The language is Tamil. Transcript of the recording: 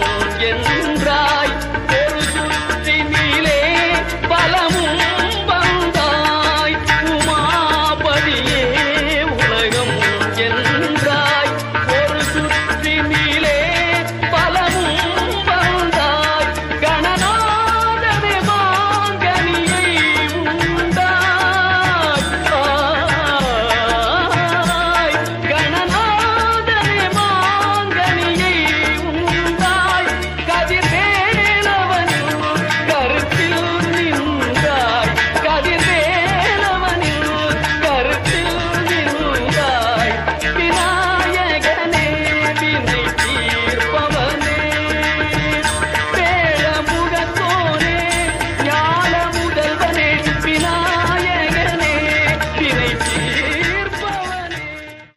我的